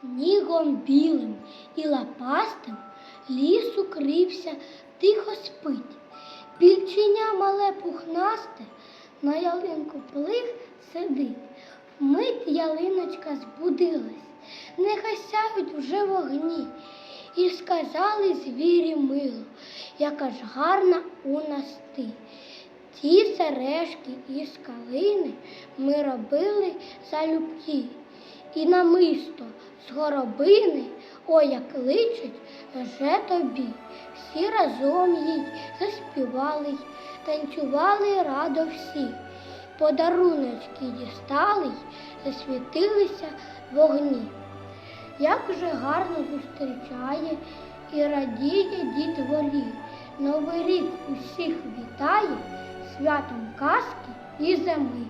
Снігом білим і лапастим ліс укрився, тихо спить. Більченя мале пухнасте на ялинку плив сидить. Мить ялиночка збудилась, не гасяють вже вогні. І сказали звірі мило, яка ж гарна у нас ти. Ті сережки із калини ми робили залюбки. І намисто з горобини, ой, як личить вже тобі. Всі разом їй заспівали танцювали радо всі. Подаруночки дістали й засвітилися вогні. Як же гарно зустрічає і радіє дід волі. Новий рік усіх вітає святом казки і зими.